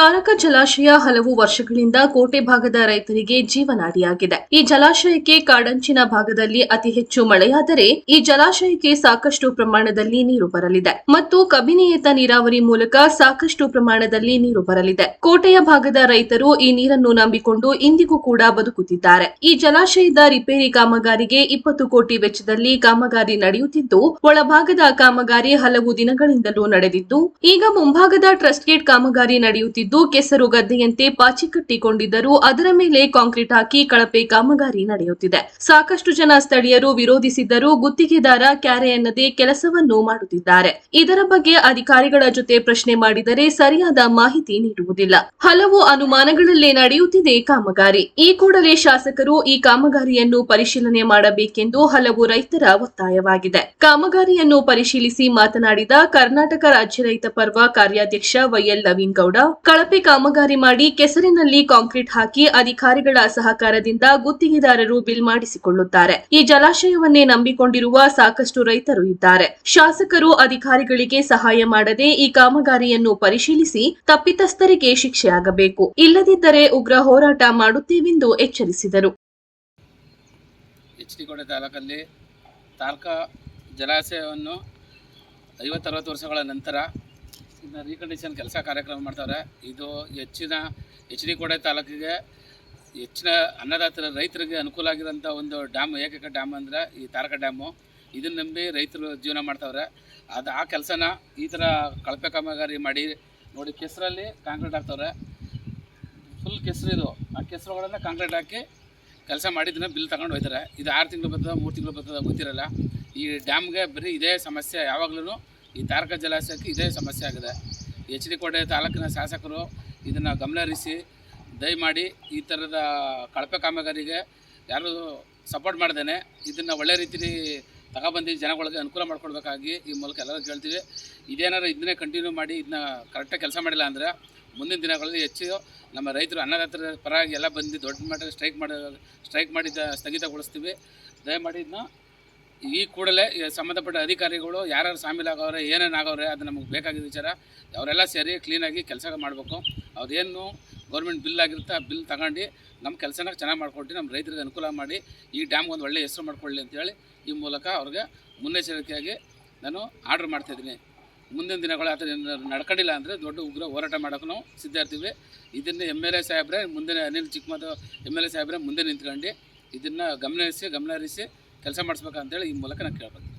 ತಾರಕ ಜಲಾಶಯ ಹಲವು ವರ್ಷಗಳಿಂದ ಕೋಟೆ ಭಾಗದ ರೈತರಿಗೆ ಜೀವನಾಡಿಯಾಗಿದೆ. ಈ ಜಲಾಶಯಕ್ಕೆ ಕಾಡಂಚಿನ ಭಾಗದಲ್ಲಿ ಅತಿ ಹೆಚ್ಚು ಮಳೆಯಾದರೆ ಈ ಜಲಾಶಯಕ್ಕೆ ಸಾಕಷ್ಟು ಪ್ರಮಾಣದಲ್ಲಿ ನೀರು ಬರಲಿದೆ ಮತ್ತು ಕಬಿನಿಯತ ನೀರಾವರಿ ಮೂಲಕ ಸಾಕಷ್ಟು ಪ್ರಮಾಣದಲ್ಲಿ ನೀರು ಬರಲಿದೆ. ಕೋಟೆಯ ಭಾಗದ ರೈತರು ಈ ನೀರನ್ನು ನಂಬಿಕೊಂಡು ಇಂದಿಗೂ ಕೂಡ ಬದುಕುತ್ತಿದ್ದಾರೆ. ಈ ಜಲಾಶಯದ ರಿಪೇರಿ ಕಾಮಗಾರಿಗೆ ಇಪ್ಪತ್ತು ಕೋಟಿ ವೆಚ್ಚದಲ್ಲಿ ಕಾಮಗಾರಿ ನಡೆಯುತ್ತಿದ್ದು, ಒಳಭಾಗದ ಕಾಮಗಾರಿ ಹಲವು ದಿನಗಳಿಂದಲೂ ನಡೆದಿದ್ದು, ಈಗ ಮುಂಭಾಗದ ಟ್ರಸ್ಟ್ ಗೇಟ್ ಕಾಮಗಾರಿ ನಡೆಯುತ್ತಿದ್ದು ಕೆಸರು ಗದ್ದೆಯಂತೆ ಪಾಚಿ ಕಟ್ಟಿಕೊಂಡಿದ್ದರೂ ಅದರ ಮೇಲೆ ಕಾಂಕ್ರೀಟ್ ಹಾಕಿ ಕಳಪೆ ಕಾಮಗಾರಿ ನಡೆಯುತ್ತಿದೆ. ಸಾಕಷ್ಟು ಜನ ಸ್ಥಳೀಯರು ವಿರೋಧಿಸಿದ್ದರೂ ಗುತ್ತಿಗೆದಾರ ಕ್ಯಾರೆ ಎನ್ನದೆ ಕೆಲಸವನ್ನು ಮಾಡುತ್ತಿದ್ದಾರೆ. ಇದರ ಬಗ್ಗೆ ಅಧಿಕಾರಿಗಳ ಜೊತೆ ಪ್ರಶ್ನೆ ಮಾಡಿದರೆ ಸರಿಯಾದ ಮಾಹಿತಿ ನೀಡುವುದಿಲ್ಲ. ಹಲವು ಅನುಮಾನಗಳಲ್ಲೇ ನಡೆಯುತ್ತಿದೆ ಕಾಮಗಾರಿ. ಈ ಕೂಡಲೇ ಶಾಸಕರು ಈ ಕಾಮಗಾರಿಯನ್ನು ಪರಿಶೀಲನೆ ಮಾಡಬೇಕೆಂದು ಹಲವು ರೈತರ ಒತ್ತಾಯವಾಗಿದೆ. ಕಾಮಗಾರಿಯನ್ನು ಪರಿಶೀಲಿಸಿ ಮಾತನಾಡಿದ ಕರ್ನಾಟಕ ರಾಜ್ಯ ರೈತ ಪರ್ವ ಕಾರ್ಯಾಧ್ಯಕ್ಷ ವೈಎಲ್ ನವೀನ್ ಗೌಡ ಕಳಪೆ ಕಾಮಗಾರಿ ಮಾಡಿ ಕೆಸರಿನಲ್ಲಿ ಕಾಂಕ್ರೀಟ್ ಹಾಕಿ ಅಧಿಕಾರಿಗಳ ಸಹಕಾರದಿಂದ ಗುತ್ತಿಗೆದಾರರು ಬಿಲ್ ಮಾಡಿಸಿಕೊಳ್ಳುತ್ತಾರೆ. ಈ ಜಲಾಶಯವನ್ನೇ ನಂಬಿಕೊಂಡಿರುವ ಸಾಕಷ್ಟು ರೈತರು ಇದ್ದಾರೆ. ಶಾಸಕರು ಅಧಿಕಾರಿಗಳಿಗೆ ಸಹಾಯ ಮಾಡದೆ ಈ ಕಾಮಗಾರಿಯನ್ನು ಪರಿಶೀಲಿಸಿ ತಪ್ಪಿತಸ್ಥರಿಗೆ ಶಿಕ್ಷೆಯಾಗಬೇಕು. ಇಲ್ಲದಿದ್ದರೆ ಉಗ್ರ ಹೋರಾಟ ಮಾಡುತ್ತೇವೆಂದು ಎಚ್ಚರಿಸಿದರು. ಜಲಾಶಯವನ್ನು ಐವತ್ತರವತ್ತು ವರ್ಷಗಳ ನಂತರ ಇನ್ನು ರೀಕಂಡೀಷನ್ ಕೆಲಸ ಕಾರ್ಯಕ್ರಮ ಮಾಡ್ತಾರೆ ಇದು ಹೆಚ್ಚಿನ ಎಚ್ ಡಿ ಕೋಟೆ ತಾಲೂಕಿಗೆ ಹೆಚ್ಚಿನ ಅನ್ನದಾತರ ರೈತರಿಗೆ ಅನುಕೂಲ ಆಗಿರೋಂಥ ಒಂದು ಡ್ಯಾಮ್, ಏಕೈಕ ಡ್ಯಾಮ್ ಅಂದರೆ ಈ ತಾರಕ ಡ್ಯಾಮು. ಇದನ್ನು ನಂಬಿ ರೈತರು ಜೀವನ ಮಾಡ್ತಾವ್ರೆ. ಅದು ಆ ಕೆಲಸನ ಈ ಥರ ಕಳಪೆ ಕಾಮಗಾರಿ ಮಾಡಿ ನೋಡಿ ಕೆಸರಲ್ಲಿ ಕಾಂಕ್ರೀಟ್ ಹಾಕ್ತವ್ರೆ. ಫುಲ್ ಕೆಸರು ಇದು. ಆ ಕೆಸರುಗಳನ್ನ ಕಾಂಕ್ರೀಟ್ ಹಾಕಿ ಕೆಲಸ ಮಾಡಿದ್ದನ್ನ ಬಿಲ್ ತಗೊಂಡು ಹೋಗ್ತಾರೆ ಇದು ಆರು ತಿಂಗಳು ಬರ್ತದೆ, ಮೂರು ತಿಂಗಳು ಬರ್ತದೆ ಗೊತ್ತಿರಲ್ಲ. ಈ ಡ್ಯಾಮ್ಗೆ ಬರೀ ಇದೇ ಸಮಸ್ಯೆ ಯಾವಾಗಲೂ ಈ ತಾರಕ ಜಲಾಶಯಕ್ಕೆ ಇದೇ ಸಮಸ್ಯೆ ಆಗಿದೆ. ಎಚ್ ಡಿ ಕೋಟೆ ತಾಲೂಕಿನ ಶಾಸಕರು ಇದನ್ನು ಗಮನಹರಿಸಿ, ದಯಮಾಡಿ ಈ ಥರದ ಕಳಪೆ ಕಾಮಗಾರಿಗೆ ಯಾರು ಸಪೋರ್ಟ್ ಮಾಡ್ದೇನೆ, ಇದನ್ನು ಒಳ್ಳೆ ರೀತಿಲಿ ತಗೊಬಂದು ಜನಗಳಿಗೆ ಅನುಕೂಲ ಮಾಡ್ಕೊಡ್ಬೇಕಾಗಿ ಈ ಮೂಲಕ ಎಲ್ಲರೂ ಕೇಳ್ತೀವಿ. ಇದೇನಾದ್ರು ಇದನ್ನೇ ಕಂಟಿನ್ಯೂ ಮಾಡಿ ಇದನ್ನ ಕರೆಕ್ಟಾಗಿ ಕೆಲಸ ಮಾಡಿಲ್ಲ ಅಂದರೆ ಮುಂದಿನ ದಿನಗಳಲ್ಲಿ ಹೆಚ್ಚು ನಮ್ಮ ರೈತರು ಅನ್ನದಾತರ ಪರವಾಗಿ ಎಲ್ಲ ಬಂದು ದೊಡ್ಡ ಮಟ್ಟದ ಸ್ಟ್ರೈಕ್ ಮಾಡಿ ಸ್ಟ್ರೈಕ್ ಮಾಡಿದ ಸ್ಥಗಿತಗೊಳಿಸ್ತೀವಿ. ದಯಮಾಡಿ ಇದನ್ನ ಈ ಕೂಡಲೇ ಸಂಬಂಧಪಟ್ಟ ಅಧಿಕಾರಿಗಳು ಯಾರ್ಯಾರು ಶಾಮೀಲಾಗವ್ರೆ ಏನೇನು ಆಗವ್ರೆ ಅದು ನಮಗೆ ಬೇಕಾಗಿದ್ದ ವಿಚಾರ. ಅವರೆಲ್ಲ ಸೇರಿ ಕ್ಲೀನಾಗಿ ಕೆಲಸ ಮಾಡಬೇಕು. ಅವ್ರೇನು ಗೌರ್ಮೆಂಟ್ ಬಿಲ್ ಆಗಿರುತ್ತೆ ಆ ಬಿಲ್ ತಗೊಂಡು ನಮ್ಮ ಕೆಲಸನ ಚೆನ್ನಾಗಿ ಮಾಡಿಕೊಟ್ಟು ನಮ್ಮ ರೈತರಿಗೆ ಅನುಕೂಲ ಮಾಡಿ ಈ ಡ್ಯಾಮ್ಗೆ ಒಂದು ಒಳ್ಳೆಯ ಹೆಸರು ಮಾಡಿಕೊಳ್ಳಿ ಅಂತೇಳಿ ಈ ಮೂಲಕ ಅವ್ರಿಗೆ ಮುನ್ನೆಚ್ಚರಿಕೆಯಾಗಿ ನಾನು ಆರ್ಡ್ರ್ ಮಾಡ್ತಾಯಿದ್ದೀನಿ ಮುಂದಿನ ದಿನಗಳು ಆ ಥರ ನಡ್ಕೊಂಡಿಲ್ಲ ಅಂದರೆ ದೊಡ್ಡ ಉಗ್ರ ಹೋರಾಟ ಮಾಡೋಕೆ ನಾವು ಸಿದ್ಧ ಇರ್ತೀವಿ. ಇದನ್ನು ಎಂ ಎಲ್ ಎ ಸಾಹೇಬ್ರೆ, ಮುಂದಿನ Anil Chikkamada M L A ಸಾಹೇಬ್ರೆ ಮುಂದೆ ನಿಂತ್ಕೊಂಡು ಇದನ್ನು ಗಮನಿಸಿ ಗಮನ ಹರಿಸಿ ಕೆಲಸ ಮಾಡಿಸ್ಬೇಕಂತೇಳಿ ಈ ಮೂಲಕ ನಾನು ಕೇಳ್ಬೇಕು